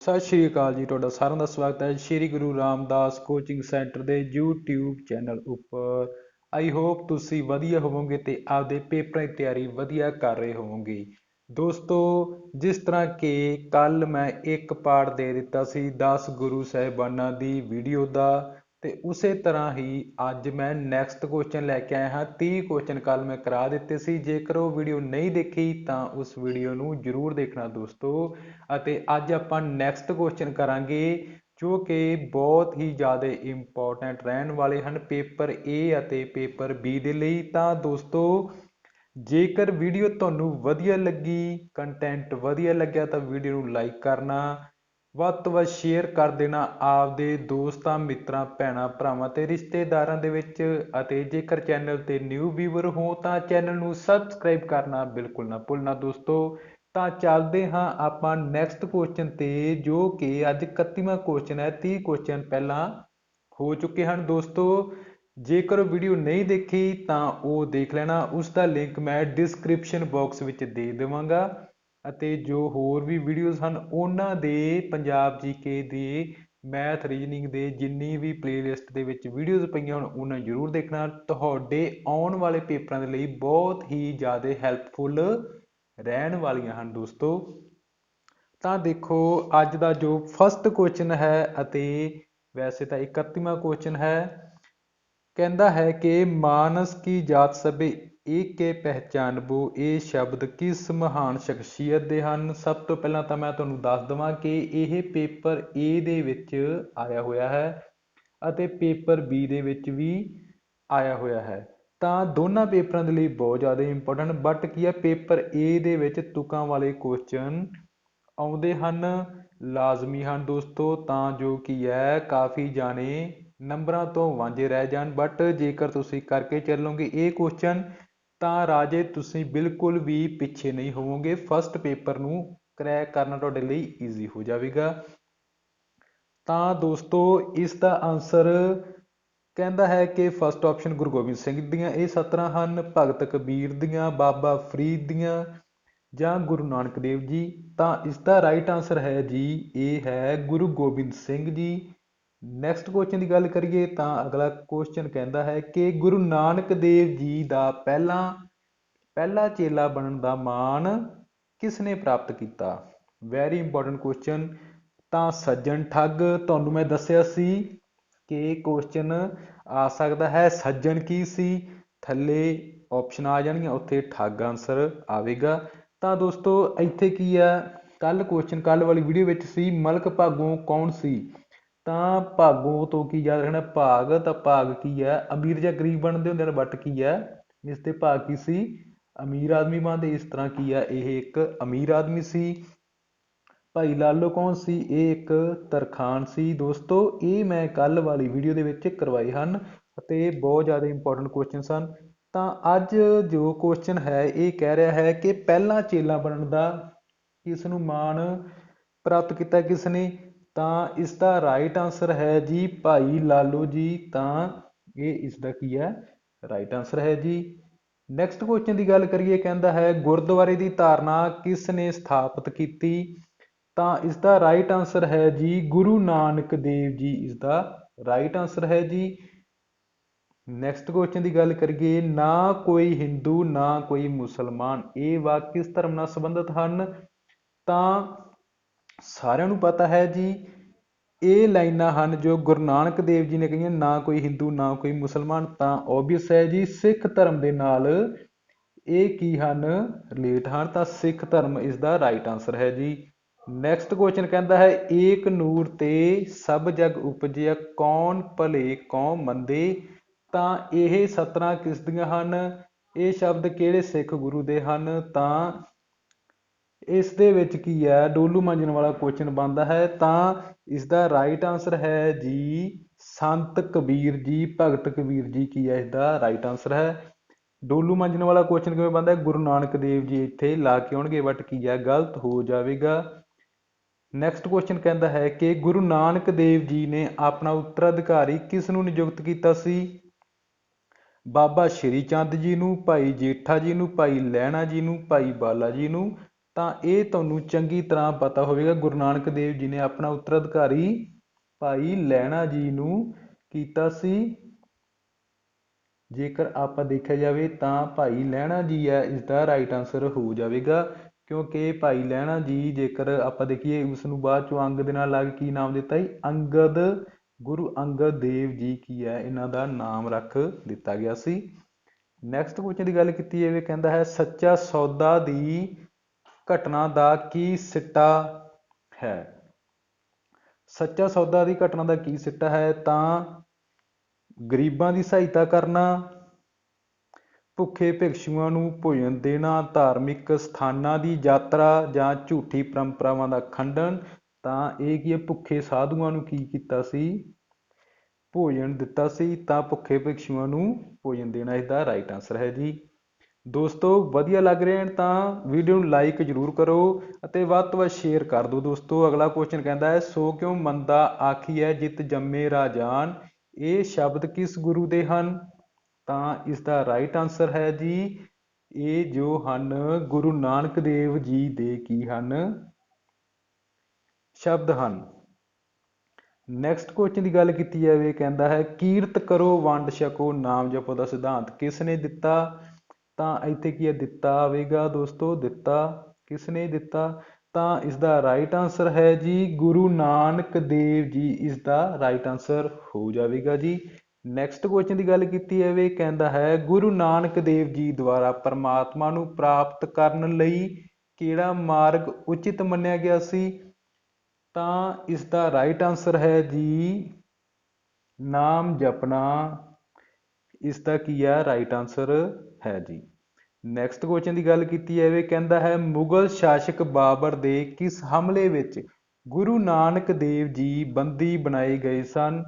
ਸਤਿ ਸ਼੍ਰੀ ਅਕਾਲ ਜੀ, ਤੁਹਾਡਾ ਸਾਰਿਆਂ ਦਾ ਸਵਾਗਤ ਹੈ ਸ਼੍ਰੀ ਗੁਰੂ ਰਾਮਦਾਸ ਕੋਚਿੰਗ ਸੈਂਟਰ ਦੇ YouTube ਚੈਨਲ ਉੱਪਰ। ਆਈ ਹੋਪ ਤੁਸੀਂ ਵਧੀਆ ਹੋਵੋਗੇ ਤੇ ਆਪਦੇ ਪੇਪਰਾਂ ਦੀ ਤਿਆਰੀ ਵਧੀਆ ਕਰ ਰਹੇ ਹੋਵੋਗੇ। ਦੋਸਤੋ, ਜਿਸ ਤਰ੍ਹਾਂ ਕਿ ਕੱਲ ਮੈਂ ਇੱਕ ਪਾਠ ਦੇ ਦਿੱਤਾ ਸੀ 10 ਗੁਰੂ ਸਾਹਿਬਾਨਾਂ ਦੀ ਵੀਡੀਓ ਦਾ ਤੇ ਉਸੇ ਤਰ੍ਹਾਂ ਹੀ ਅੱਜ ਮੈਂ ਨੈਕਸਟ ਕੁਐਸਚਨ ਲੈ ਕੇ ਆਇਆ ਹਾਂ। 30 ਕੁਐਸਚਨ ਕੱਲ ਮੈਂ ਕਰਾ ਦਿੱਤੇ ਸੀ। ਜੇਕਰ ਉਹ ਵੀਡੀਓ ਨਹੀਂ ਦੇਖੀ, ਤਾਂ ਉਸ ਵੀਡੀਓ ਨੂੰ ਜ਼ਰੂਰ ਦੇਖਣਾ ਦੋਸਤੋ। ਅਤੇ ਅੱਜ ਆਪਾਂ ਨੈਕਸਟ ਕੁਐਸਚਨ ਕਰਾਂਗੇ, ਜੋ ਕਿ ਬਹੁਤ ਹੀ ਜ਼ਿਆਦਾ ਇੰਪੋਰਟੈਂਟ ਰਹਿਣ ਵਾਲੇ ਹਨ ਪੇਪਰ A ਅਤੇ ਪੇਪਰ B ਦੇ ਲਈ। ਤਾਂ ਦੋਸਤੋ, ਜੇਕਰ ਵੀਡੀਓ ਤੁਹਾਨੂੰ ਵਧੀਆ ਲੱਗੀ ਕੰਟੈਂਟ ਵਧੀਆ ਲੱਗਿਆ, ਤਾਂ ਵੀਡੀਓ ਨੂੰ ਲਾਈਕ ਕਰਨਾ। ਵੱਧ ਤੋਂ ਵੱਧ ਸ਼ੇਅਰ ਕਰ ਦੇਣਾ ਆਪਦੇ ਦੋਸਤਾਂ, ਮਿੱਤਰਾਂ, ਭੈਣਾਂ, ਭਰਾਵਾਂ ਅਤੇ ਰਿਸ਼ਤੇਦਾਰਾਂ ਦੇ ਵਿੱਚ ਅਤੇ ਜੇਕਰ ਚੈਨਲ ਤੇ ਨਿਊ ਵੀਵਰ ਹੋ ਤਾਂ ਚੈਨਲ ਨੂੰ ਸਬਸਕ੍ਰਾਈਬ ਕਰਨਾ ਬਿਲਕੁਲ ਨਾ ਭੁੱਲਣਾ ਦੋਸਤੋ। ਤਾਂ ਚੱਲਦੇ ਹਾਂ ਆਪਾਂ ਨੈਕਸਟ ਕੁਐਸਚਨ ਤੇ, ਜੋ ਕਿ ਅੱਜ 31ਵਾਂ ਕੁਐਸਚਨ ਹੈ 30 ਕੁਐਸਚਨ ਪਹਿਲਾਂ ਹੋ ਚੁੱਕੇ ਹਨ ਦੋਸਤੋ। ਜੇਕਰ ਵੀਡੀਓ ਨਹੀਂ ਦੇਖੀ ਤਾਂ ਉਹ ਦੇਖ ਲੈਣਾ ਉਸ ਦਾ ਲਿੰਕ ਮੈਂ ਡਿਸਕ੍ਰਿਪਸ਼ਨ ਬਾਕਸ ਵਿੱਚ ਦੇ ਦੇਵਾਂਗਾ। ਅਤੇ ਜੋ ਹੋਰ ਵੀ ਵੀਡੀਓਜ਼ ਹਨ, ਉਹਨਾਂ ਦੇ ਪੰਜਾਬ ਜੀਕੇ ਦੇ ਮੈਥ ਰੀਜਨਿੰਗ ਦੇ ਜਿੰਨੀ ਵੀ ਪਲੇਲਿਸਟ ਦੇ ਵਿੱਚ ਵੀਡੀਓਜ਼ ਪਈਆਂ ਹੋਣ, ਉਹਨਾਂ ਜ਼ਰੂਰ ਦੇਖਣਾ। ਤੁਹਾਡੇ ਆਉਣ ਵਾਲੇ ਪੇਪਰਾਂ ਦੇ ਲਈ ਬਹੁਤ ਹੀ ਜ਼ਿਆਦਾ ਹੈਲਪਫੁਲ ਰਹਿਣ ਵਾਲੀਆਂ ਹਨ ਦੋਸਤੋ। ਤਾਂ ਦੇਖੋ, ਅੱਜ ਦਾ ਜੋ ਫਸਟ ਕੁਐਸਚਨ ਹੈ ਅਤੇ ਵੈਸੇ ਤਾਂ 31ਵਾਂ ਕੁਐਸਚਨ ਹੈ, ਕਹਿੰਦਾ ਹੈ ਕਿ ਮਾਨਸ ਕੀ ਜਾਤ ਸਭੇ ਇਹ ਕੇ ਪਹਿਚਾਨਬੋ, ਇਹ ਸ਼ਬਦ ਕਿਸ ਮਹਾਨ ਸ਼ਖਸੀਅਤ ਦੇ ਹਨ? ਸਭ ਤੋਂ ਪਹਿਲਾਂ ਤਾਂ ਮੈਂ ਤੁਹਾਨੂੰ ਦੱਸ ਦਵਾਂ ਕਿ ਇਹ ਪੇਪਰ A ਦੇ ਵਿੱਚ ਆਇਆ ਹੋਇਆ ਹੈ ਅਤੇ ਪੇਪਰ B ਦੇ ਵਿੱਚ ਵੀ ਆਇਆ ਹੋਇਆ ਹੈ। ਤਾਂ ਦੋਨਾਂ ਪੇਪਰਾਂ ਦੇ ਲਈ ਬਹੁਤ ਜ਼ਿਆਦਾ ਇੰਪੋਰਟੈਂਟ ਬਟ ਕੀ ਹੈ ਪੇਪਰ A ਦੇ ਵਿੱਚ ਤੁਕਾਂ ਵਾਲੇ ਕੁਐਸਚਨ ਆਉਂਦੇ ਹਨ, ਲਾਜ਼ਮੀ ਹਨ ਦੋਸਤੋ, ਤਾਂ ਜੋ ਕੀ ਹੈ, ਕਾਫੀ ਜਾਣੇ ਨੰਬਰਾਂ ਤੋਂ ਵਾਂਝੇ ਰਹਿ ਜਾਣ ਬਟ ਜੇਕਰ ਤੁਸੀਂ ਕਰਕੇ ਚੱਲੋਗੇ ਇਹ ਕੁਐਸਚਨ ਤਾਂ ਰਾਜੇ, ਤੁਸੀਂ ਬਿਲਕੁਲ ਵੀ ਪਿੱਛੇ ਨਹੀਂ ਹੋਵੋਗੇ। ਫਸਟ ਪੇਪਰ ਨੂੰ ਕਰੈਕ ਕਰਨਾ ਤੁਹਾਡੇ ਲਈ ਈਜ਼ੀ ਹੋ ਜਾਵੇਗਾ। ਤਾਂ ਦੋਸਤੋ, ਇਸ ਦਾ ਆਨਸਰ ਕਹਿੰਦਾ ਹੈ ਕਿ ਫਸਟ ਆਪਸ਼ਨ ਗੁਰੂ ਗੋਬਿੰਦ ਸਿੰਘ ਦੀਆਂ। ਇਹ ਸਤਰਾਂ ਹਨ, ਭਗਤ ਕਬੀਰ ਦੀਆਂ, ਬਾਬਾ ਫਰੀਦ ਦੀਆਂ ਜਾਂ ਗੁਰੂ ਨਾਨਕ ਦੇਵ ਜੀ। ਤਾਂ ਇਸ ਦਾ ਰਾਈਟ ਆਨਸਰ ਹੈ ਜੀ, ਇਹ ਹੈ ਗੁਰੂ ਗੋਬਿੰਦ ਸਿੰਘ ਜੀ। ਨੈਕਸਟ ਕੁਐਸਚਨ ਦੀ ਗੱਲ ਕਰੀਏ ਤਾਂ ਅਗਲਾ ਕੁਐਸਚਨ ਕਹਿੰਦਾ ਹੈ ਕਿ ਗੁਰੂ ਨਾਨਕ ਦੇਵ ਜੀ ਦਾ ਪਹਿਲਾ ਪਹਿਲਾ ਚੇਲਾ ਬਣਨ ਦਾ ਮਾਣ ਕਿਸ ਨੇ ਪ੍ਰਾਪਤ ਕੀਤਾ? ਵੈਰੀ ਇੰਪੋਰਟੈਂਟ ਕੁਐਸਚਨ ਤਾਂ ਸੱਜਣ ਠੱਗ, ਤੁਹਾਨੂੰ ਮੈਂ ਦੱਸਿਆ ਸੀ ਕਿ ਕੁਐਸਚਨ ਆ ਸਕਦਾ ਹੈ। ਸੱਜਣ ਕੀ ਸੀ? ਥੱਲੇ ਆਪਸ਼ਨ ਆ ਜਾਣਗੀਆਂ, ਉੱਥੇ ਠੱਗ ਆਨਸਰ ਆਵੇਗਾ। ਤਾਂ ਦੋਸਤੋ, ਇੱਥੇ ਕੀ ਆ? ਕੱਲ ਕੁਐਸਚਨ ਕੱਲ ਵਾਲੀ ਵੀਡੀਓ ਵਿੱਚ ਸੀ, ਮਲਕ ਭਾਗੋਂ ਕੌਣ ਸੀ? ਤਾਂ ਭਾਗੋ ਤੋਂ ਕੀ ਯਾਦ ਰੱਖਣਾ? ਭਾਗ, ਤਾਂ ਭਾਗ ਕੀ ਹੈ? ਅਮੀਰ ਜਾਂ ਗਰੀਬ ਬਣਦੇ ਹੁੰਦੇ ਹਨ ਬਟ ਕੀ ਹੈ? ਇਸ ਤੇ ਭਾਗ ਕੀ ਸੀ? ਅਮੀਰ ਆਦਮੀ ਬਣਦੇ, ਇਸ ਤਰ੍ਹਾਂ ਕੀ ਹੈ? ਇਹ ਇੱਕ ਅਮੀਰ ਆਦਮੀ ਸੀ। ਭਾਈ ਲਾਲੋ ਕੌਣ ਸੀ? ਇਹ ਇੱਕ ਤਰਖਾਨ ਸੀ। ਦੋਸਤੋ, ਇਹ ਮੈਂ ਕੱਲ ਵਾਲੀ ਵੀਡੀਓ ਦੇ ਵਿੱਚ ਕਰਵਾਏ ਹਨ ਅਤੇ ਬਹੁਤ ਜ਼ਿਆਦਾ ਇੰਪੋਰਟੈਂਟ ਕੁਐਸਚਨ ਸਨ ਤਾਂ ਅੱਜ ਜੋ ਕੁਐਸਚਨ ਹੈ, ਇਹ ਕਹਿ ਰਿਹਾ ਹੈ ਕਿ ਪਹਿਲਾ ਚੇਲਾ ਬਣਨ ਦਾ ਕਿਸ ਨੂੰ ਮਾਣ ਪ੍ਰਾਪਤ ਕੀਤਾ ਕਿਸ ਨੇ? ਤਾਂ ਇਸ ਦਾ ਰਾਈਟ ਆਂਸਰ ਹੈ ਜੀ ਭਾਈ ਲਾਲੋ ਜੀ, ਤਾਂ ਇਹ ਇਸ ਦਾ ਕੀ ਹੈ? ਰਾਈਟ ਆਨਸਰ ਹੈ ਜੀ। ਨੈਕਸਟ ਕੁਐਸਚਨ ਦੀ ਗੱਲ ਕਰੀਏ, ਕਹਿੰਦਾ ਹੈ, ਗੁਰਦੁਆਰੇ ਦੀ ਧਾਰਨਾ ਕਿਸ ਨੇ ਸਥਾਪਿਤ ਕੀਤੀ? ਤਾਂ ਇਸ ਦਾ ਰਾਈਟ ਆਂਸਰ ਹੈ ਜੀ, ਗੁਰੂ ਨਾਨਕ ਦੇਵ ਜੀ ਇਸ ਦਾ ਰਾਈਟ ਆਂਸਰ ਹੈ ਜੀ। ਨੈਕਸਟ ਕੁਐਸਚਨ ਦੀ ਗੱਲ ਕਰੀਏ, ਨਾ ਕੋਈ ਹਿੰਦੂ, ਨਾ ਕੋਈ ਮੁਸਲਮਾਨ, ਇਹ ਵਾਕ ਕਿਸ ਧਰਮ ਨਾਲ ਸੰਬੰਧਿਤ ਹਨ? ਤਾਂ ਸਾਰਿਆਂ ਨੂੰ ਪਤਾ ਹੈ ਜੀ, ਇਹ ਲਾਈਨਾਂ ਹਨ ਜੋ ਗੁਰੂ ਨਾਨਕ ਦੇਵ ਜੀ ਨੇ ਕਹੀਆਂ, ਨਾ ਕੋਈ ਹਿੰਦੂ, ਨਾ ਕੋਈ ਮੁਸਲਮਾਨ, ਤਾਂ ਓਬਵੀਅਸ ਹੈ ਜੀ, ਸਿੱਖ ਧਰਮ ਦੇ ਨਾਲ ਇਹ ਕੀ ਹਨ? ਰਿਲੇਟ ਹਨ, ਤਾਂ ਸਿੱਖ ਧਰਮ ਇਸ ਦਾ ਰਾਈਟ ਆਨਸਰ ਹੈ ਜੀ। ਨੈਕਸਟ ਕੁਐਸਚਨ ਕਹਿੰਦਾ ਹੈ, ਏਕ ਨੂਰ ਤੇ ਸਭ ਜਗ ਉਪਜਿਆ, ਕੌਣ ਭਲੇ, ਕੌਣ ਮੰਦੇ? ਤਾਂ ਇਹ ਸਤਰਾਂ ਕਿਸ ਦੀਆਂ ਹਨ? ਇਹ ਸ਼ਬਦ ਕਿਹੜੇ ਸਿੱਖ ਗੁਰੂ ਦੇ ਹਨ? ਤਾਂ ਇਸ ਦੇ ਵਿੱਚ ਕੀ ਹੈ? ਡੋਲੂ ਮੰਜਣ ਵਾਲਾ ਕੁਐਸਚਨ ਬਣਦਾ ਹੈ। ਤਾਂ ਇਸ ਦਾ ਰਾਈਟ ਆਨਸਰ ਹੈ ਜੀ, ਸੰਤ ਕਬੀਰ ਜੀ, ਭਗਤ ਕਬੀਰ ਜੀ। ਕੀ ਹੈ ਇਸ ਦਾ ਰਾਈਟ ਆਨਸਰ ਹੈ? ਡੋਲੂ ਮੰਜਣ ਵਾਲਾ ਕੁਐਸਚਨ ਕਿਵੇਂ ਬਣਦਾ ਹੈ? ਗੁਰੂ ਨਾਨਕ ਦੇਵ ਜੀ ਇੱਥੇ ਲਾ ਕੇ ਆਉਣਗੇ ਬਟ ਕੀ ਹੈ? ਗਲਤ ਹੋ ਜਾਵੇਗਾ। ਨੈਕਸਟ ਕੁਐਸਚਨ ਕਹਿੰਦਾ ਹੈ ਕਿ ਗੁਰੂ ਨਾਨਕ ਦੇਵ ਜੀ ਨੇ ਆਪਣਾ ਉੱਤਰਾਧਿਕਾਰੀ ਕਿਸ ਨੂੰ ਨਿਯੁਕਤ ਕੀਤਾ ਸੀ? ਬਾਬਾ ਸ਼੍ਰੀ ਚੰਦ ਜੀ ਨੂੰ, ਭਾਈ ਜੇਠਾ ਜੀ ਨੂੰ, ਭਾਈ ਲਹਿਣਾ ਜੀ ਨੂੰ, ਭਾਈ ਬਾਲਾ ਜੀ ਨੂੰ ਤਾਂ ਇਹ ਤੁਹਾਨੂੰ ਚੰਗੀ ਤਰ੍ਹਾਂ ਪਤਾ ਹੋਵੇਗਾ, ਗੁਰੂ ਨਾਨਕ ਦੇਵ ਜੀ ਨੇ ਆਪਣਾ ਉੱਤਰਾਧਿਕਾਰੀ ਭਾਈ ਲਹਿਣਾ ਜੀ ਨੂੰ ਕੀਤਾ ਸੀ। ਜੇਕਰ ਆਪਾਂ ਦੇਖਿਆ ਜਾਵੇ ਤਾਂ ਭਾਈ ਲਹਿਣਾ ਜੀ ਹੈ ਇਸ ਦਾ ਰਾਈਟ ਆਨਸਰ ਹੋ ਜਾਵੇਗਾ, ਕਿਉਂਕਿ ਭਾਈ ਲਹਿਣਾ ਜੀ ਜੇਕਰ ਆਪਾਂ ਦੇਖੀਏ ਉਸ ਨੂੰ ਬਾਅਦ ਚੋਂ ਅੰਗ ਦੇ ਨਾਲ ਲੱਗ ਕੀ ਨਾਮ ਦਿੱਤਾ ਜੀ? ਅੰਗਦ, ਗੁਰੂ ਅੰਗਦ ਦੇਵ ਜੀ ਕੀ ਹੈ, ਇਹਨਾਂ ਦਾ ਨਾਮ ਰੱਖ ਦਿੱਤਾ ਗਿਆ ਸੀ। ਨੈਕਸਟ ਕੁਐਸਚਨ ਦੀ ਗੱਲ ਕੀਤੀ ਜਾਵੇ, ਕਹਿੰਦਾ ਹੈ, ਸੱਚਾ ਸੌਦਾ ਦੀ ਘਟਨਾ ਦਾ ਕੀ ਸਿੱਟਾ ਹੈ? ਸੱਚਾ ਸੌਦਾ ਦੀ ਘਟਨਾ ਦਾ ਕੀ ਸਿੱਟਾ ਹੈ? ਤਾਂ ਗਰੀਬਾਂ ਦੀ ਸਹਾਇਤਾ ਕਰਨਾ, ਭੁੱਖੇ ਭਿਕਸ਼ੂਆਂ ਨੂੰ ਭੋਜਨ ਦੇਣਾ, ਧਾਰਮਿਕ ਸਥਾਨਾਂ ਦੀ ਯਾਤਰਾ ਜਾਂ ਝੂਠੀ ਪਰੰਪਰਾਵਾਂ ਦਾ ਖੰਡਨ, ਤਾਂ ਇਹ ਕੀ ਹੈ? ਭੁੱਖੇ ਸਾਧੂਆਂ ਨੂੰ ਕੀ ਕੀਤਾ ਸੀ? ਭੋਜਨ ਦਿੱਤਾ ਸੀ, ਤਾਂ ਭੁੱਖੇ ਭਿਕਸ਼ੂਆਂ ਨੂੰ ਭੋਜਨ ਦੇਣਾ ਇਸ ਦਾ ਰਾਈਟ ਆਨਸਰ ਹੈ ਜੀ। ਦੋਸਤੋ, ਵਧੀਆ ਲੱਗ ਰਹੇ ਹਨ ਤਾਂ ਵੀਡੀਓ ਨੂੰ ਲਾਈਕ ਜ਼ਰੂਰ ਕਰੋ ਅਤੇ ਵੱਧ ਤੋਂ ਵੱਧ ਸ਼ੇਅਰ ਕਰ ਦਿਓ ਦੋਸਤੋ। ਅਗਲਾ ਕੁਐਸਚਨ ਕਹਿੰਦਾ ਹੈ, ਸੋ ਕਿਉਂ ਮੰਦਾ ਆਖੀ ਹੈ, ਜਿਤ ਜੰਮੇ ਰਾਜਾਨ ਇਹ ਸ਼ਬਦ ਕਿਸ ਗੁਰੂ ਦੇ ਹਨ? ਤਾਂ ਇਸ ਦਾ ਰਾਈਟ ਆਨਸਰ ਹੈ ਜੀ, ਇਹ ਜੋ ਹਨ ਗੁਰੂ ਨਾਨਕ ਦੇਵ ਜੀ ਦੇ ਕੀ ਹਨ? ਸ਼ਬਦ ਹਨ। ਨੈਕਸਟ ਕੁਐਸਚਨ ਦੀ ਗੱਲ ਕੀਤੀ ਜਾਵੇ, ਕਹਿੰਦਾ ਹੈ, ਕੀਰਤ ਕਰੋ ਵੰਡ ਛਕੋ, ਨਾਮ ਜਪੋ ਦਾ ਸਿਧਾਂਤ ਕਿਸ ਨੇ ਦਿੱਤਾ? ਤਾਂ ਇੱਥੇ ਕੀ ਹੈ? ਦਿੱਤਾ ਆਵੇਗਾ ਦੋਸਤੋ, ਦਿੱਤਾ। ਕਿਸਨੇ ਦਿੱਤਾ? ਤਾਂ ਇਸ ਦਾ ਰਾਈਟ ਆਨਸਰ ਹੈ ਜੀ ਗੁਰੂ ਨਾਨਕ ਦੇਵ ਜੀ। ਇਸ ਦਾ ਰਾਈਟ ਆਨਸਰ ਹੋ ਜਾਵੇਗਾ ਜੀ। ਨੈਕਸਟ ਕੁਐਸਚਨ ਦੀ ਗੱਲ ਕੀਤੀ ਜਾਵੇ, ਕਹਿੰਦਾ ਹੈ, ਗੁਰੂ ਨਾਨਕ ਦੇਵ ਜੀ ਦੁਆਰਾ ਪਰਮਾਤਮਾ ਨੂੰ ਪ੍ਰਾਪਤ ਕਰਨ ਲਈ ਕਿਹੜਾ ਮਾਰਗ ਉਚਿਤ ਮੰਨਿਆ ਗਿਆ ਸੀ? ਤਾਂ ਇਸ ਦਾ ਰਾਈਟ ਆਨਸਰ ਹੈ ਜੀ, ਨਾਮ ਜਪਣਾ। ਇਸ ਦਾ ਕੀ ਹੈ ਰਾਈਟ ਆਨਸਰ ਹੈ ਜੀ। ਨੈਕਸਟ ਕੁਐਸਚਨ ਦੀ ਗੱਲ ਕੀਤੀ ਜਾਵੇ, ਕਹਿੰਦਾ ਹੈ, ਮੁਗਲ ਸ਼ਾਸਕ ਬਾਬਰ ਦੇ ਕਿਸ ਹਮਲੇ ਵਿੱਚ ਗੁਰੂ ਨਾਨਕ ਦੇਵ ਜੀ ਬੰਦੀ ਬਣਾਏ ਗਏ ਸਨ?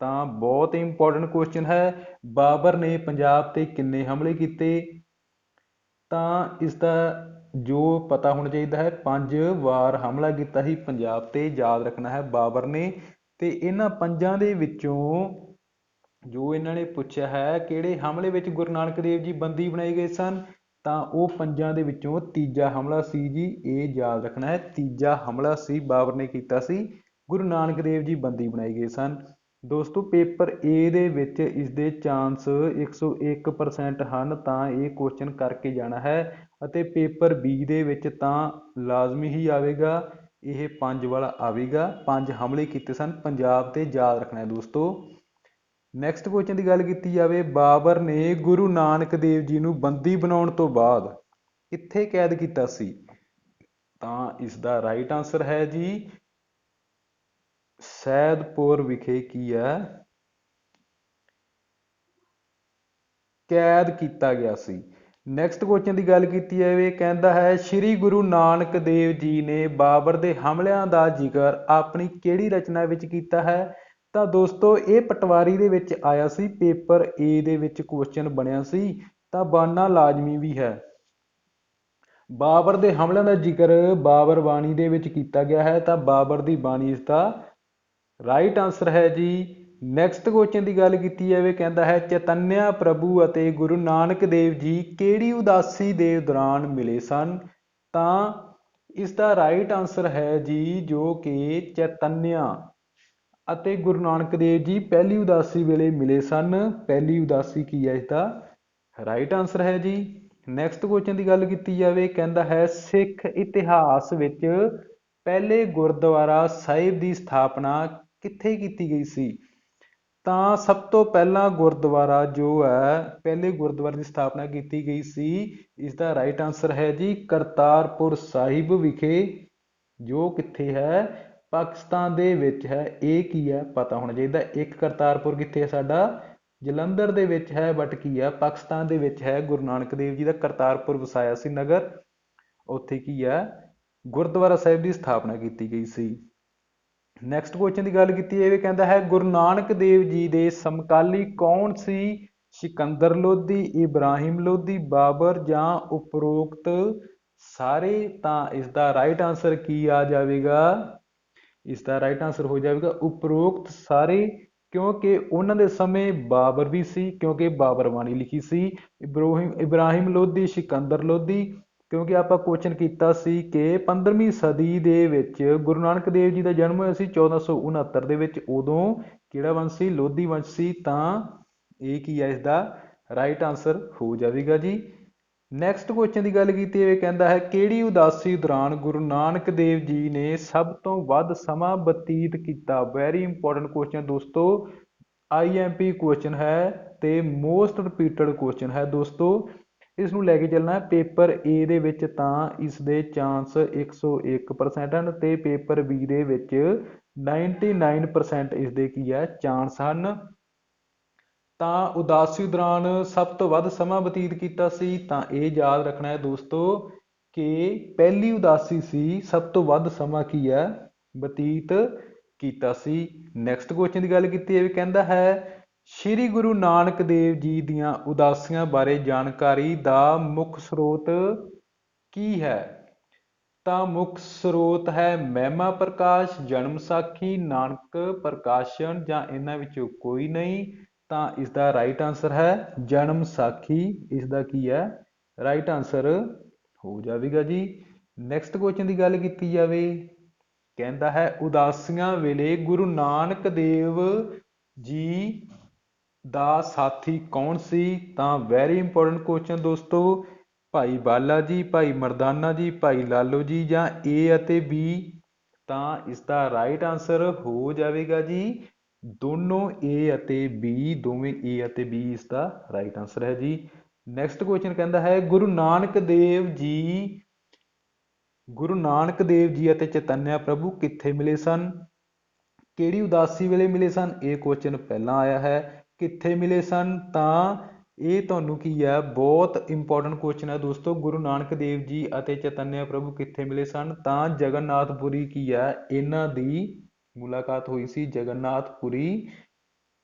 ਤਾਂ ਬਹੁਤ ਇੰਪੋਰਟੈਂਟ ਕੁਐਸਚਨ ਹੈ, ਬਾਬਰ ਨੇ ਪੰਜਾਬ ਤੇ ਕਿੰਨੇ ਹਮਲੇ ਕੀਤੇ? ਤਾਂ ਇਸ ਦਾ ਜੋ ਪਤਾ ਹੋਣਾ ਚਾਹੀਦਾ ਹੈ, ਪੰਜ ਵਾਰ ਹਮਲਾ ਕੀਤਾ ਸੀ, ਪੰਜਾਬ ਤੇ ਯਾਦ ਰੱਖਣਾ ਹੈ ਬਾਬਰ ਨੇ। ਤੇ ਇਹਨਾਂ ਪੰਜਾਂ ਦੇ ਵਿੱਚੋਂ ਜੋ ਇਹਨਾਂ ਨੇ ਪੁੱਛਿਆ ਹੈ, ਕਿਹੜੇ ਹਮਲੇ ਵਿੱਚ ਗੁਰੂ ਨਾਨਕ ਦੇਵ ਜੀ ਬੰਦੀ ਬਣਾਏ ਗਏ ਸਨ, ਤਾਂ ਉਹ ਪੰਜਾਂ ਦੇ ਵਿੱਚੋਂ ਤੀਜਾ ਹਮਲਾ ਸੀ ਜੀ, ਇਹ ਯਾਦ ਰੱਖਣਾ ਹੈ, ਤੀਜਾ ਹਮਲਾ ਸੀ, ਬਾਬਰ ਨੇ ਕੀਤਾ ਸੀ, ਗੁਰੂ ਨਾਨਕ ਦੇਵ ਜੀ ਬੰਦੀ ਬਣਾਏ ਗਏ ਸਨ। ਦੋਸਤੋ, ਪੇਪਰ A ਦੇ ਵਿੱਚ ਇਸ ਦੇ ਚਾਂਸ 101% ਹਨ, ਤਾਂ ਇਹ ਕੁਐਸਚਨ ਕਰਕੇ ਜਾਣਾ ਹੈ ਅਤੇ ਪੇਪਰ B ਦੇ ਵਿੱਚ ਤਾਂ ਲਾਜ਼ਮੀ ਹੀ ਆਵੇਗਾ, ਇਹ ਪੰਜ ਵਾਲਾ ਆਵੇਗਾ, ਪੰਜ ਹਮਲੇ ਕੀਤੇ ਸਨ, ਪੰਜਾਬ ਤੇ ਯਾਦ ਰੱਖਣਾ ਹੈ ਦੋਸਤੋ। ਨੈਕਸਟ ਕੁਐਸਚਨ ਦੀ ਗੱਲ ਕੀਤੀ ਜਾਵੇ, ਬਾਬਰ ਨੇ ਗੁਰੂ ਨਾਨਕ ਦੇਵ ਜੀ ਨੂੰ ਬੰਦੀ ਬਣਾਉਣ ਤੋਂ ਬਾਅਦ ਕਿੱਥੇ ਕੈਦ ਕੀਤਾ ਸੀ? ਤਾਂ ਇਸ ਦਾ ਰਾਈਟ ਆਨਸਰ ਹੈ ਜੀ, ਸੈਦਪੁਰ ਵਿਖੇ ਕੀ ਹੈ? ਕੈਦ ਕੀਤਾ ਗਿਆ ਸੀ। ਨੈਕਸਟ ਕੁਐਸਚਨ ਦੀ ਗੱਲ ਕੀਤੀ ਜਾਵੇ, ਕਹਿੰਦਾ ਹੈ, ਸ੍ਰੀ ਗੁਰੂ ਨਾਨਕ ਦੇਵ ਜੀ ਨੇ ਬਾਬਰ ਦੇ ਹਮਲਿਆਂ ਦਾ ਜ਼ਿਕਰ ਆਪਣੀ ਕਿਹੜੀ ਰਚਨਾ ਵਿੱਚ ਕੀਤਾ ਹੈ? ਤਾਂ ਦੋਸਤੋ, ਇਹ ਪਟਵਾਰੀ ਦੇ ਵਿੱਚ ਆਇਆ ਸੀ, ਪੇਪਰ ਏ ਦੇ ਵਿੱਚ ਕੁਐਸਚਨ ਬਣਿਆ ਸੀ, ਤਾਂ ਬਾਨਾ ਲਾਜ਼ਮੀ ਵੀ ਹੈ। ਬਾਬਰ ਦੇ ਹਮਲਿਆਂ ਦਾ ਜ਼ਿਕਰ ਬਾਬਰ ਬਾਣੀ ਦੇ ਵਿੱਚ ਕੀਤਾ ਗਿਆ ਹੈ, ਤਾਂ ਬਾਬਰ ਦੀ ਬਾਣੀ ਇਸ ਦਾ ਰਾਈਟ ਆਨਸਰ ਹੈ ਜੀ। ਨੈਕਸਟ ਕੁਐਸਚਨ ਦੀ ਗੱਲ ਕੀਤੀ ਜਾਵੇ, ਕਹਿੰਦਾ ਹੈ, ਚੈਤਨਿਆ ਪ੍ਰਭੂ ਅਤੇ ਗੁਰੂ ਨਾਨਕ ਦੇਵ ਜੀ ਕਿਹੜੀ ਉਦਾਸੀ ਦੇ ਦੌਰਾਨ ਮਿਲੇ ਸਨ? ਤਾਂ ਇਸ ਦਾ ਰਾਈਟ ਆਨਸਰ ਹੈ ਜੀ, ਜੋ ਕਿ ਚੈਤਨਿਆ। ਅਤੇ ਗੁਰੂ ਨਾਨਕ ਦੇਵ ਜੀ ਪਹਿਲੀ ਉਦਾਸੀ ਵੇਲੇ ਮਿਲੇ ਸਨ। ਪਹਿਲੀ ਉਦਾਸੀ ਕੀ ਹੈ ਇਸਦਾ ਰਾਈਟ ਆਨਸਰ ਹੈ ਜੀ। ਨੈਕਸਟ ਕੁਐਸਚਨ ਦੀ ਗੱਲ ਕੀਤੀ ਜਾਵੇ, ਕਹਿੰਦਾ ਹੈ, ਸਿੱਖ ਇਤਿਹਾਸ ਵਿੱਚ ਪਹਿਲੇ ਗੁਰਦੁਆਰਾ ਸਾਹਿਬ ਦੀ ਸਥਾਪਨਾ ਕਿੱਥੇ ਕੀਤੀ ਗਈ ਸੀ? ਤਾਂ ਸਭ ਤੋਂ ਪਹਿਲਾਂ ਗੁਰਦੁਆਰਾ ਜੋ ਹੈ, ਪਹਿਲੇ ਗੁਰਦੁਆਰੇ ਦੀ ਸਥਾਪਨਾ ਕੀਤੀ ਗਈ ਸੀ, ਇਸ ਦਾ ਰਾਈਟ ਆਨਸਰ ਹੈ ਜੀ, ਕਰਤਾਰਪੁਰ ਸਾਹਿਬ ਵਿਖੇ, ਜੋ ਕਿੱਥੇ ਹੈ ਪਾਕਿਸਤਾਨ ਦੇ ਵਿੱਚ ਹੈ, ਇਹ ਕੀ ਹੈ ਪਤਾ ਹੋਣਾ ਚਾਹੀਦਾ। ਇੱਕ ਕਰਤਾਰਪੁਰ ਕਿੱਥੇ ਹੈ ਸਾਡਾ? ਜਲੰਧਰ ਦੇ ਵਿੱਚ ਹੈ ਬਟ ਕੀ ਹੈ? ਪਾਕਿਸਤਾਨ ਦੇ ਵਿੱਚ ਹੈ, ਗੁਰੂ ਨਾਨਕ ਦੇਵ ਜੀ ਦਾ ਕਰਤਾਰਪੁਰ ਵਸਾਇਆ ਸੀ ਨਗਰ। ਉੱਥੇ ਕੀ ਹੈ? ਗੁਰਦੁਆਰਾ ਸਾਹਿਬ ਦੀ ਸਥਾਪਨਾ ਕੀਤੀ ਗਈ ਸੀ। ਨੈਕਸਟ ਕੁਐਸਚਨ ਦੀ ਗੱਲ ਕੀਤੀ ਇਹ ਕਹਿੰਦਾ ਹੈ, ਗੁਰੂ ਨਾਨਕ ਦੇਵ ਜੀ ਦੇ ਸਮਕਾਲੀ ਕੌਣ ਸੀ? ਸਿਕੰਦਰ ਲੋਧੀ, ਇਬਰਾਹਿਮ ਲੋਧੀ, ਬਾਬਰ ਜਾਂ ਉਪਰੋਕਤ? ਸਾਰੇ ਤਾਂ ਇਸ ਦਾ ਰਾਈਟ ਆਨਸਰ ਕੀ ਆ ਜਾਵੇਗਾ? ਇਸ ਦਾ ਰਾਈਟ ਆਨਸਰ ਹੋ ਜਾਵੇਗਾ ਉਪਰੋਕਤ ਸਾਰੇ, ਕਿਉਂਕਿ ਉਹਨਾਂ ਦੇ ਸਮੇਂ ਬਾਬਰ ਵੀ ਸੀ, ਕਿਉਂਕਿ ਬਾਬਰ ਬਾਣੀ ਲਿਖੀ ਸੀ, ਇਬਰਾਹਿਮ ਇਬਰਾਹਿਮ ਲੋਧੀ, ਸਿਕੰਦਰ ਲੋਧੀ, ਕਿਉਂਕਿ ਆਪਾਂ ਕੁਐਸਚਨ ਕੀਤਾ ਸੀ ਕਿ 15ਵੀਂ ਸਦੀ ਦੇ ਵਿੱਚ ਗੁਰੂ ਨਾਨਕ ਦੇਵ ਜੀ ਦਾ ਜਨਮ ਹੋਇਆ ਸੀ 1469 ਦੇ ਵਿੱਚ, ਉਦੋਂ ਕਿਹੜਾ ਵੰਸ਼ ਸੀ? ਲੋਧੀ ਵੰਸ਼ ਸੀ, ਤਾਂ ਇਹ ਕੀ ਹੈ ਇਸ ਦਾ ਰਾਈਟ ਆਨਸਰ ਹੋ ਜਾਵੇਗਾ ਜੀ। ਨੈਕਸਟ ਕੁਐਸਚਨ ਦੀ ਗੱਲ ਕੀਤੀ ਇਹ ਕਹਿੰਦਾ ਹੈ, ਕਿਹੜੀ ਉਦਾਸੀ ਦੌਰਾਨ ਗੁਰੂ ਨਾਨਕ ਦੇਵ ਜੀ ਨੇ ਸਭ ਤੋਂ ਵੱਧ ਸਮਾਂ ਬਤੀਤ ਕੀਤਾ? ਵੈਰੀ ਇੰਪੋਰਟੈਂਟ ਕੁਐਸਚਨ ਦੋਸਤੋ ਆਈਐਮਪੀ ਕੁਐਸਚਨ ਹੈ ਤੇ ਮੋਸਟ ਰਿਪੀਟਡ ਕੁਐਸਚਨ ਹੈ ਦੋਸਤੋ। ਇਸ ਨੂੰ ਲੈ ਕੇ ਚੱਲਣਾ ਪੇਪਰ A ਦੇ ਵਿੱਚ ਤਾਂ ਇਸ ਦੇ ਚਾਂਸ 101% ਹਨ ਤੇ ਪੇਪਰ B ਦੇ ਵਿੱਚ 99% ਇਸ ਦੇ ਕੀ ਹੈ ਚਾਂਸ ਹਨ। ਤਾਂ ਉਦਾਸੀ ਦੌਰਾਨ ਸਭ ਤੋਂ ਵੱਧ ਸਮਾਂ ਬਤੀਤ ਕੀਤਾ ਸੀ, ਤਾਂ ਇਹ ਯਾਦ ਰੱਖਣਾ ਹੈ ਦੋਸਤੋ ਕਿ ਪਹਿਲੀ ਉਦਾਸੀ ਸੀ, ਸਭ ਤੋਂ ਵੱਧ ਸਮਾਂ ਕੀ ਹੈ? ਬਤੀਤ ਕੀਤਾ ਸੀ। ਨੈਕਸਟ ਕੁਐਸਚਨ ਦੀ ਗੱਲ ਕੀਤੀ ਹੈ ਵੀ ਕਹਿੰਦਾ ਹੈ, ਸ਼੍ਰੀ ਗੁਰੂ ਨਾਨਕ ਦੇਵ ਜੀ ਦੀਆਂ ਉਦਾਸੀਆਂ ਬਾਰੇ ਜਾਣਕਾਰੀ ਦਾ ਮੁੱਖ ਸਰੋਤ ਕੀ ਹੈ? ਤਾਂ ਮੁੱਖ ਸਰੋਤ ਹੈ ਮਹਿਮਾ ਪ੍ਰਕਾਸ਼, ਜਨਮ ਸਾਖੀ, ਨਾਨਕ ਪ੍ਰਕਾਸ਼ਨ ਜਾਂ ਇਹਨਾਂ ਵਿੱਚੋਂ ਕੋਈ ਨਹੀਂ। ਤਾਂ ਇਸ ਦਾ ਰਾਈਟ ਆਨਸਰ ਹੈ ਜਨਮ ਸਾਖੀ। ਇਸ ਦਾ ਕੀ ਹੈ? ਰਾਈਟ ਆਨਸਰ ਹੋ ਜਾਵੇਗਾ ਜੀ। ਨੈਕਸਟ ਕੁਐਸਚਨ ਦੀ ਗੱਲ ਕੀਤੀ ਜਾਵੇ, ਕਹਿੰਦਾ ਹੈ, ਉਦਾਸੀਆਂ ਵੇਲੇ ਗੁਰੂ ਨਾਨਕ ਦੇਵ ਜੀ ਦਾ ਸਾਥੀ ਕੌਣ ਸੀ? ਤਾਂ ਵੈਰੀ ਇੰਪੋਰਟੈਂਟ ਕੁਐਸਚਨ ਦੋਸਤੋ, ਭਾਈ ਬਾਲਾ ਜੀ, ਭਾਈ ਮਰਦਾਨਾ ਜੀ, ਭਾਈ ਲਾਲੋ ਜੀ ਜਾਂ ਏ ਅਤੇ ਬੀ ਤਾਂ ਇਸ ਦਾ ਰਾਈਟ ਆਨਸਰ ਹੋ ਜਾਵੇਗਾ ਜੀ। ਦੋਨੋਂ A ਅਤੇ B, ਦੋਵੇਂ A ਅਤੇ B ਇਸ ਦਾ ਰਾਈਟ ਆਨਸਰ ਹੈ ਜੀ। ਨੈਕਸਟ ਕੁਐਸਚਨ ਕਹਿੰਦਾ ਹੈ, ਗੁਰੂ ਨਾਨਕ ਦੇਵ ਜੀ, ਗੁਰੂ ਨਾਨਕ ਦੇਵ ਜੀ ਅਤੇ ਚੈਤਨਿਆ ਪ੍ਰਭੂ ਕਿੱਥੇ ਮਿਲੇ ਸਨ? ਕਿਹੜੀ ਉਦਾਸੀ ਵੇਲੇ ਮਿਲੇ ਸਨ? ਇਹ ਕੁਐਸਚਨ ਪਹਿਲਾਂ ਆਇਆ ਹੈ, ਕਿੱਥੇ ਮਿਲੇ ਸਨ? ਤਾਂ ਇਹ ਤੁਹਾਨੂੰ ਕੀ ਹੈ, ਬਹੁਤ ਇੰਪੋਰਟੈਂਟ ਕੁਐਸਚਨ ਹੈ ਦੋਸਤੋ, ਗੁਰੂ ਨਾਨਕ ਦੇਵ ਜੀ ਅਤੇ ਚੈਤਨਿਆ ਪ੍ਰਭੂ ਕਿੱਥੇ ਮਿਲੇ ਸਨ? ਤਾਂ ਜਗਨਨਾਥਪੁਰੀ ਕੀ ਹੈ, ਇਹਨਾਂ ਦੀ ਮੁਲਾਕਾਤ ਹੋਈ ਸੀ ਜਗਨਨਾਥਪੁਰੀ।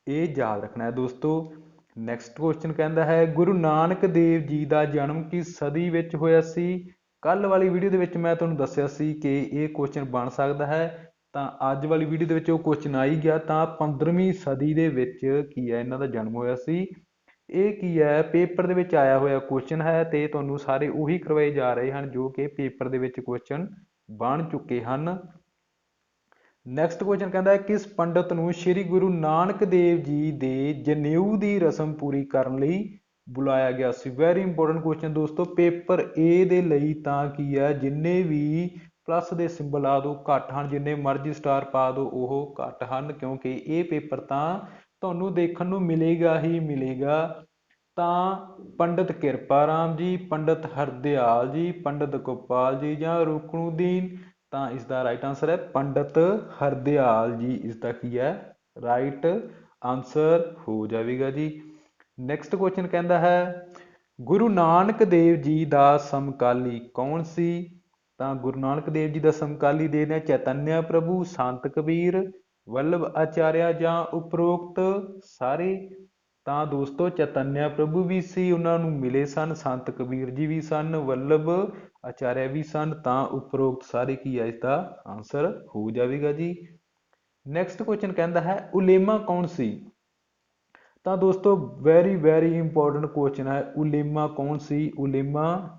ਇਹ ਯਾਦ ਰੱਖਣਾ ਹੈ ਦੋਸਤੋ ਨੈਕਸਟ ਕੁਐਸਚਨ ਕਹਿੰਦਾ ਹੈ, ਗੁਰੂ ਨਾਨਕ ਦੇਵ ਜੀ ਦਾ ਜਨਮ ਕਿਸ ਸਦੀ ਵਿੱਚ ਹੋਇਆ ਸੀ? ਕੱਲ ਵਾਲੀ ਵੀਡੀਓ ਦੇ ਵਿੱਚ ਮੈਂ ਤੁਹਾਨੂੰ ਦੱਸਿਆ ਸੀ ਕਿ ਇਹ ਕੁਐਸਚਨ ਬਣ ਸਕਦਾ ਹੈ। ਤਾਂ ਅੱਜ ਵਾਲੀ ਵੀਡੀਓ ਦੇ ਵਿੱਚ ਉਹ ਕੁਐਸਚਨ ਆ ਹੀ ਗਿਆ। ਤਾਂ 15ਵੀਂ ਸਦੀ ਦੇ ਵਿੱਚ ਕੀ ਹੈ? ਇਹਨਾਂ ਦਾ ਜਨਮ ਹੋਇਆ ਸੀ। ਇਹ ਕੀ ਹੈ? ਪੇਪਰ ਦੇ ਵਿੱਚ ਆਇਆ ਹੋਇਆ ਕੁਐਸਚਨ ਹੈ ਤੇ ਤੁਹਾਨੂੰ ਸਾਰੇ ਉਹੀ ਕਰਵਾਏ ਜਾ ਰਹੇ ਹਨ ਜੋ ਕਿ ਪੇਪਰ ਦੇ ਵਿੱਚ ਕੁਐਸਚਨ ਬਣ ਚੁੱਕੇ ਹਨ। ਨੈਕਸਟ ਕੁਐਸਚਨ ਕਹਿੰਦਾ ਹੈ, ਕਿਸ ਪੰਡਤ ਨੂੰ ਸ੍ਰੀ ਗੁਰੂ ਨਾਨਕ ਦੇਵ ਜੀ ਦੇ ਜਨੇਊ ਦੀ ਰਸਮ ਪੂਰੀ ਕਰਨ ਲਈ ਬੁਲਾਇਆ ਗਿਆ ਸੀ? ਵੈਰੀ ਇੰਪੋਰਟੈਂਟ ਕੁਐਸਚਨ ਦੋਸਤੋ, ਪੇਪਰ A ਦੇ ਲਈ ਤਾਂ ਕੀ ਹੈ? ਜਿੰਨੇ ਵੀ ਪਲੱਸ ਦੇ ਸਿੰਬਲ ਆ ਦੋ, ਘੱਟ ਹਨ, ਜਿੰਨੇ ਮਰਜ਼ੀ ਸਟਾਰ ਪਾ ਦੋ, ਉਹ ਘੱਟ ਹਨ, ਕਿਉਂਕਿ ਇਹ ਪੇਪਰ ਤਾਂ ਤੁਹਾਨੂੰ ਦੇਖਣ ਨੂੰ ਮਿਲੇਗਾ ਹੀ ਮਿਲੇਗਾ। ਤਾਂ ਪੰਡਿਤ ਕਿਰਪਾ ਰਾਮ ਜੀ, ਪੰਡਿਤ ਹਰਦਿਆਲ ਜੀ, ਪੰਡਿਤ ਗੋਪਾਲ ਜੀ ਜਾਂ ਰੁਕਣੂਦੀਨ ਤਾਂ ਇਸ ਦਾ ਰਾਈਟ ਆਨਸਰ ਹੈ ਪੰਡਤ ਹਰਦਿਆਲ ਜੀ। ਇਸ ਦਾ ਕੀ ਹੈ? ਰਾਈਟ ਆਨਸਰ ਹੋ ਜਾਵੇਗਾ ਜੀ। ਨੈਕਸਟ ਕੁਐਸਚਨ ਕਹਿੰਦਾ ਹੈ, ਗੁਰੂ ਨਾਨਕ ਦੇਵ ਜੀ ਦਾ ਸਮਕਾਲੀ ਕੌਣ ਸੀ? ਤਾਂ ਗੁਰੂ ਨਾਨਕ ਦੇਵ ਜੀ ਦਾ ਸਮਕਾਲੀ ਦੇ ਨੇ ਚੈਤਨਿਆ ਪ੍ਰਭੂ, ਸੰਤ ਕਬੀਰ, ਵੱਲਭ ਆਚਾਰਿਆ ਜਾਂ ਉਪਰੋਕਤ ਸਾਰੇ। ਤਾਂ ਦੋਸਤੋ, ਚੈਤਨਿਆ ਪ੍ਰਭੂ ਵੀ ਸੀ, ਉਹਨਾਂ ਨੂੰ ਮਿਲੇ ਸਨ, ਸੰਤ ਕਬੀਰ ਜੀ ਵੀ ਸਨ, ਵੱਲਭ ਆਚਾਰਿਆ ਵੀ ਸਨ, ਤਾਂ ਉਪਰੋਕਤ ਸਾਰੇ ਕੀ ਹੈ ਇਸਦਾ ਆਨਸਰ ਹੋ ਜਾਵੇਗਾ ਜੀ। ਨੈਕਸਟ ਕੁਐਸਚਨ ਕਹਿੰਦਾ ਹੈ, ਉਲੇਮਾ ਕੌਣ ਸੀ? ਤਾਂ ਦੋਸਤੋ ਵੈਰੀ ਵੈਰੀ ਇੰਪੋਰਟੈਂਟ ਕੁਐਸਚਨ ਹੈ, ਉਲੇਮਾ ਕੌਣ ਸੀ? ਉਲੇਮਾ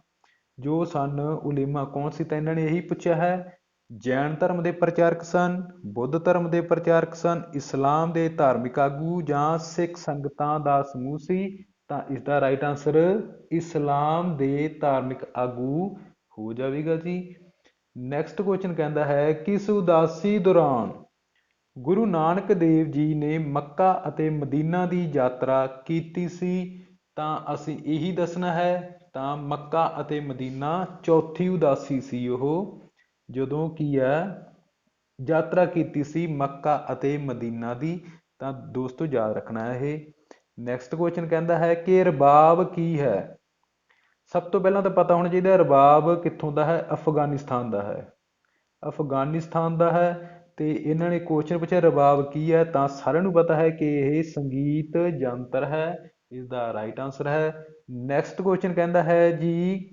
ਜੋ ਸਨ, ਉਲੇਮਾ ਕੌਣ ਸੀ? ਤਾਂ ਇਹਨਾਂ ਨੇ ਇਹੀ ਪੁੱਛਿਆ ਹੈ, ਜੈਨ ਧਰਮ ਦੇ ਪ੍ਰਚਾਰਕ ਸਨ, ਬੁੱਧ ਧਰਮ ਦੇ ਪ੍ਰਚਾਰਕ ਸਨ, ਇਸਲਾਮ ਦੇ ਧਾਰਮਿਕ ਆਗੂ ਜਾਂ ਸਿੱਖ ਸੰਗਤਾਂ ਦਾ ਸਮੂਹ ਸੀ? ਤਾਂ ਇਸ ਦਾ ਰਾਈਟ ਆਨਸਰ ਇਸਲਾਮ ਦੇ ਧਾਰਮਿਕ ਆਗੂ ਹੋ ਜਾਵੇਗਾ ਜੀ। ਨੈਕਸਟ ਕੁਐਸਚਨ ਕਹਿੰਦਾ ਹੈ, ਕਿਸ ਉਦਾਸੀ ਦੌਰਾਨ ਗੁਰੂ ਨਾਨਕ ਦੇਵ ਜੀ ਨੇ ਮੱਕਾ ਅਤੇ ਮਦੀਨਾ ਦੀ ਯਾਤਰਾ ਕੀਤੀ ਸੀ? ਤਾਂ ਅਸੀਂ ਇਹੀ ਦੱਸਣਾ ਹੈ, ਤਾਂ ਮੱਕਾ ਅਤੇ ਮਦੀਨਾ ਚੌਥੀ ਉਦਾਸੀ ਸੀ ਉਹ, ਜਦੋਂ ਕੀ ਹੈ, ਯਾਤਰਾ ਕੀਤੀ ਸੀ ਮੱਕਾ ਅਤੇ ਮਦੀਨਾ ਦੀ। ਤਾਂ ਦੋਸਤੋ, ਯਾਦ ਰੱਖਣਾ ਹੈ ਇਹ। ਨੈਕਸਟ ਕੁਐਸਚਨ ਕਹਿੰਦਾ ਹੈ, ਕਿ ਰਬਾਬ ਕੀ ਹੈ? ਸਭ ਤੋਂ ਪਹਿਲਾਂ ਤਾਂ ਪਤਾ ਹੋਣਾ ਚਾਹੀਦਾ ਰਬਾਬ ਕਿੱਥੋਂ ਦਾ ਹੈ? ਅਫਗਾਨਿਸਤਾਨ ਦਾ ਹੈ। ਅਫਗਾਨਿਸਤਾਨ ਦਾ ਹੈ ਤੇ ਇਹਨਾਂ ਨੇ ਕੁਐਸਚਨ ਪੁੱਛਿਆ ਰਬਾਬ ਕੀ ਹੈ? ਤਾਂ ਸਾਰਿਆਂ ਨੂੰ ਪਤਾ ਹੈ ਕਿ ਇਹ ਸੰਗੀਤ ਜੰਤਰ ਹੈ। ਇਸ ਦਾ ਰਾਈਟ ਆਨਸਰ ਹੈ। ਨੈਕਸਟ ਕੁਐਸਚਨ ਕਹਿੰਦਾ ਹੈ ਜੀ,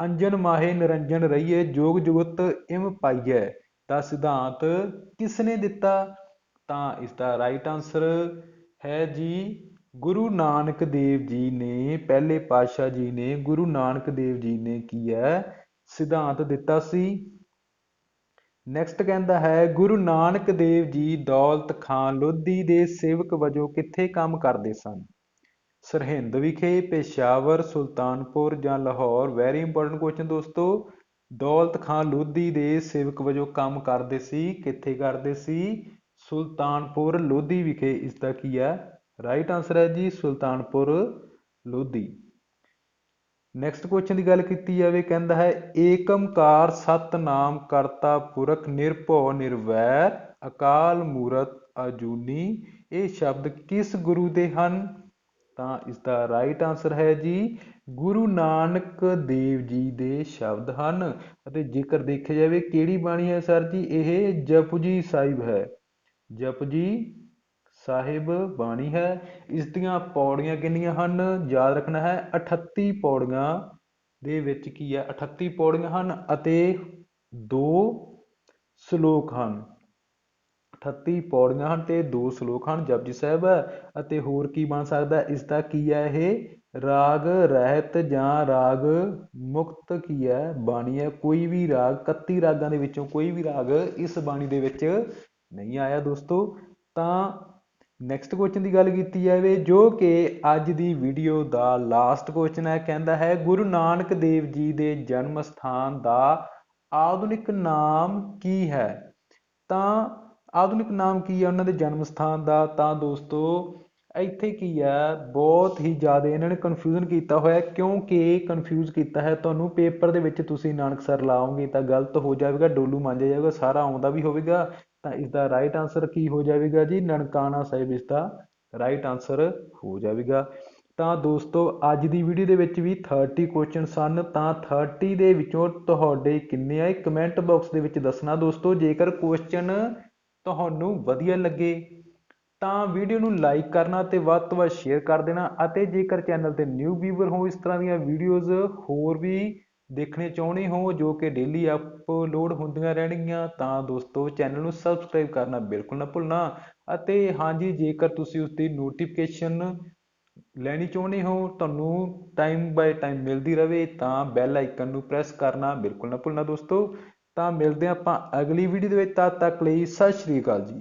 ਅੰਜਨ ਮਾਹੇ ਨਿਰੰਜਨ ਰਹੀਏ, ਜੋਗ ਜੁਗਤ ਇਮ ਪਾਈਐ। ਦਾ ਸਿਧਾਂਤ ਕਿਸ ਨੇ ਦਿੱਤਾ? ਤਾਂ ਇਸ ਦਾ ਰਾਈਟ ਆਨਸਰ ਹੈ ਜੀ ਗੁਰੂ ਨਾਨਕ ਦੇਵ ਜੀ ਨੇ, ਪਹਿਲੇ ਪਾਤਸ਼ਾਹ ਜੀ ਨੇ ਗੁਰੂ ਨਾਨਕ ਦੇਵ ਜੀ ਨੇ ਕੀ ਹੈ? ਸਿਧਾਂਤ ਦਿੱਤਾ ਸੀ। ਨੈਕਸਟ ਕਹਿੰਦਾ ਹੈ, ਗੁਰੂ ਨਾਨਕ ਦੇਵ ਜੀ ਦੌਲਤ ਖਾਨ ਲੋਧੀ ਦੇ ਸੇਵਕ ਵਜੋਂ ਕਿੱਥੇ ਕੰਮ ਕਰਦੇ ਸਨ? ਸਰਹਿੰਦ ਵਿਖੇ, ਪੇਸ਼ਾਵਰ, ਸੁਲਤਾਨਪੁਰ ਜਾਂ ਲਾਹੌਰ? ਵੈਰੀ ਇੰਪੋਰਟੈਂਟ ਕੁਐਸਚਨ ਦੋਸਤੋ। ਦੌਲਤ ਖਾਨ ਲੋਧੀ ਦੇ ਸੇਵਕ ਵਜੋਂ ਕੰਮ ਕਰਦੇ ਸੀ, ਕਿੱਥੇ ਕਰਦੇ ਸੀ? ਸੁਲਤਾਨਪੁਰ, ਲੋਧੀ ਵਿਖੇ। ਇਸ ਦਾ ਕੀ ਹੈ? ਰਾਈਟ ਆਨਸਰ ਹੈ ਜੀ ਸੁਲਤਾਨਪੁਰ ਲੋਧੀ। ਨੈਕਸਟ ਕੁਐਸਚਨ ਦੀ ਗੱਲ ਕੀਤੀ ਜਾਵੇ, ਕਹਿੰਦਾ ਹੈ ਏਕਮਕਾਰ ਸਤਨਾਮ ਕਰਤਾ ਪੁਰਖ ਨਿਰਭਉ ਨਿਰਵੈਰ, ਅਕਾਲ ਮੂਰਤ ਅਜੂਨੀ। ਇਹ ਸ਼ਬਦ ਕਿਸ ਗੁਰੂ ਦੇ ਹਨ? ਤਾਂ ਇਸ ਦਾ ਰਾਈਟ ਆਨਸਰ ਹੈ ਜੀ, ਗੁਰੂ ਨਾਨਕ ਦੇਵ ਜੀ ਦੇ ਸ਼ਬਦ ਹਨ। ਅਤੇ ਜੇਕਰ ਦੇਖਿਆ ਜਾਵੇ, ਕਿਹੜੀ ਬਾਣੀ ਹੈ ਸਰ ਜੀ, ਇਹ ਜਪਜੀ ਸਾਹਿਬ ਹੈ। ਜਪਜੀ ਸਾਹਿਬ ਬਾਣੀ ਹੈ। ਇਸ ਦੀਆਂ ਪੌੜੀਆਂ ਕਿੰਨੀਆਂ ਹਨ? ਯਾਦ ਰੱਖਣਾ ਹੈ 38 ਪੌੜੀਆਂ ਦੇ ਵਿੱਚ ਕੀ ਹੈ? 38 ਪੌੜੀਆਂ ਹਨ ਅਤੇ ਦੋ ਸ਼ਲੋਕ ਹਨ। 38 ਪੌੜੀਆਂ ਹਨ ਤੇ ਦੋ ਸ਼ਲੋਕ ਹਨ ਜਪਜੀ ਸਾਹਿਬ। ਅਤੇ ਹੋਰ ਕੀ ਬਣ ਸਕਦਾ ਇਸ ਦਾ ਕੀ ਹੈ ਇਹ? ਰਾਗ ਰਹਿਤ ਜਾਂ ਰਾਗ ਮੁਕਤ ਕੀ ਹੈ? ਬਾਣੀ ਹੈ। ਕੋਈ ਵੀ ਰਾਗ 31 ਰਾਗਾਂ ਦੇ ਵਿੱਚੋਂ ਕੋਈ ਵੀ ਰਾਗ ਇਸ ਬਾਣੀ ਦੇ ਵਿੱਚ ਨਹੀਂ ਆਇਆ ਦੋਸਤੋ। ਤਾਂ ਨੈਕਸਟ ਕੁਐਸਚਨ ਦੀ ਗੱਲ ਕੀਤੀ ਜਾਵੇ, ਜੋ ਕਿ ਅੱਜ ਦੀ ਵੀਡੀਓ ਦਾ ਲਾਸਟ ਕੁਐਸਚਨ ਹੈ, ਕਹਿੰਦਾ ਹੈ, ਗੁਰੂ ਨਾਨਕ ਦੇਵ ਜੀ ਦੇ ਜਨਮ ਸਥਾਨ ਦਾ ਆਧੁਨਿਕ ਨਾਮ ਕੀ ਹੈ? ਤਾਂ ਆਧੁਨਿਕ ਨਾਮ ਕੀ ਹੈ? ਉਹਨਾਂ ਦੇ ਜਨਮ ਸਥਾਨ ਦਾ ਤਾਂ ਦੋਸਤੋ, ਇੱਥੇ ਕੀ ਹੈ? ਬਹੁਤ ਹੀ ਜ਼ਿਆਦਾ ਇਹਨਾਂ ਨੇ ਕਨਫਿਊਜ਼ਨ ਕੀਤਾ ਹੋਇਆ ਕਿਉਂਕਿ ਕਨਫਿਊਜ਼ ਕੀਤਾ ਹੈ? ਤੁਹਾਨੂੰ ਪੇਪਰ ਦੇ ਵਿੱਚ ਤੁਸੀਂ ਨਾਨਕਸਰ ਲਾਓਗੇ ਤਾਂ ਗਲਤ ਹੋ ਜਾਵੇਗਾ, ਡੋਲੂ ਮੰਜਿਆ ਜਾਵੇਗਾ, ਸਾਰਾ ਆਉਂਦਾ ਵੀ ਹੋਵੇਗਾ। ਤਾਂ ਇਸਦਾ ਰਾਈਟ ਆਨਸਰ ਕੀ ਹੋ ਜਾਵੇਗਾ ਜੀ? ਨਨਕਾਣਾ ਸਾਹਿਬ ਇਸਦਾ ਰਾਈਟ ਆਨਸਰ ਹੋ ਜਾਵੇਗਾ। ਤਾਂ ਦੋਸਤੋ, ਅੱਜ ਦੀ ਵੀਡੀਓ ਦੇ ਵਿੱਚ ਵੀ 30 ਕੁਐਸਚਨ ਸਨ। ਤਾਂ 30 ਦੇ ਵਿੱਚੋਂ ਤੁਹਾਡੇ ਕਿੰਨੇ ਆਏ ਕਮੈਂਟ ਬਾਕਸ ਦੇ ਵਿੱਚ ਦੱਸਣਾ ਦੋਸਤੋ, ਜੇਕਰ ਕੁਐਸਚਨ ਤੁਹਾਨੂੰ ਵਧੀਆ ਲੱਗੇ, ਤਾਂ ਵੀਡੀਓ ਨੂੰ ਲਾਈਕ ਕਰਨਾ ਤੇ ਵੱਧ ਤੋਂ ਵੱਧ ਸ਼ੇਅਰ ਕਰ ਦੇਣਾ ਅਤੇ ਜੇਕਰ ਚੈਨਲ ਤੇ ਨਿਊ ਵੀਵਰ ਹੋ, ਇਸ ਤਰ੍ਹਾਂ ਦੀਆਂ ਵੀਡੀਓਜ਼ ਹੋਰ ਵੀ ਦੇਖਣੇ ਚਾਹੁੰਦੇ ਹੋ ਜੋ ਕਿ ਡੇਲੀ ਅਪਲੋਡ ਹੁੰਦੀਆਂ ਰਹਿਣਗੀਆਂ, ਤਾਂ ਦੋਸਤੋ ਚੈਨਲ ਨੂੰ ਸਬਸਕ੍ਰਾਈਬ ਕਰਨਾ ਬਿਲਕੁਲ ਨਾ ਭੁੱਲਣਾ ਅਤੇ ਹਾਂਜੀ, ਜੇਕਰ ਤੁਸੀਂ ਉਸ ਦੀ ਨੋਟੀਫਿਕੇਸ਼ਨ ਲੈਣੀ ਚਾਹੁੰਦੇ ਹੋ, ਤੁਹਾਨੂੰ ਟਾਈਮ ਬਾਏ ਟਾਈਮ ਮਿਲਦੀ ਰਹੇ, ਤਾਂ ਬੈਲ ਆਈਕਨ ਨੂੰ ਪ੍ਰੈਸ ਕਰਨਾ ਬਿਲਕੁਲ ਨਾ ਭੁੱਲਣਾ ਦੋਸਤੋ। ਤਾਂ ਮਿਲਦੇ ਆਪਾਂ ਅਗਲੀ ਵੀਡੀਓ ਦੇ ਵਿੱਚ, ਤਦ ਤੱਕ ਲਈ ਸਤਿ ਸ਼੍ਰੀ ਅਕਾਲ ਜੀ।